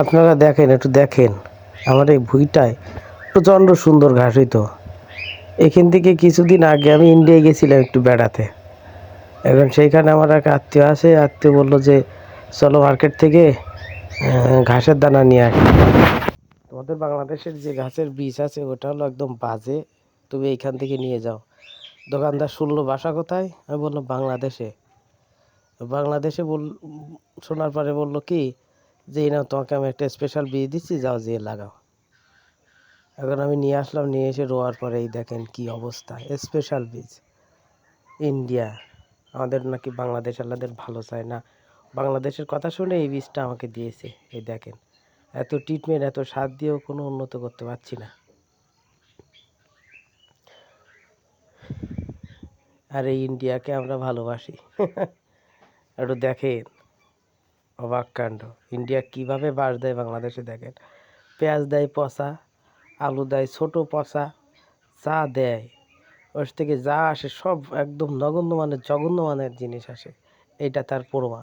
আপনারা দেখেন, একটু দেখেন। আমার এই ভুইটায় প্রচণ্ড সুন্দর ঘাস হইতো। এখান থেকে কিছুদিন আগে আমি ইন্ডিয়ায় গেছিলাম একটু বেড়াতে। এখন সেইখানে আমার এক আত্মীয় আসে, আত্মীয় বলল যে, চলো মার্কেট থেকে ঘাসের দানা নিয়ে আসি। তোমাদের বাংলাদেশের যে ঘাসের বীজ আছে, ওটা হলো একদম বাজে। তুমি এইখান থেকে নিয়ে যাও। দোকানদার শুনলো, বাসা কোথায়? আমি বললাম, বাংলাদেশে। বাংলাদেশে বল, শোনার পরে বলল, কি? যে নাও, তোমাকে আমি একটা স্পেশাল বীজ দিচ্ছি, যাও যেয়ে লাগাও। এখন আমি নিয়ে আসলাম, নিয়ে এসে রোয়ার পরে এই দেখেন কি অবস্থা স্পেশাল বীজ ইন্ডিয়া আমাদের নাকি বাংলাদেশ আল্লাদের ভালো চায় না। বাংলাদেশের কথা শুনে এই বীজটা আমাকে দিয়েছে, এই দেখেন। এত ট্রিটমেন্ট এত সার দিয়েও কোনো উন্নত করতে পারছি না। আর এই ইন্ডিয়াকে আমরা ভালোবাসি। একটু দেখেন। অবাক কাণ্ড। ইন্ডিয়া কীভাবে বাস দেয় বাংলাদেশে দেখেন। পেঁয়াজ দেয় পচা, আলু দেয় ছোট পচা, চা দেয়। ওর থেকে যা আসে সব একদম নগণ্য মানের জঘন্য মানের জিনিস আসে। এটা তার প্রমাণ।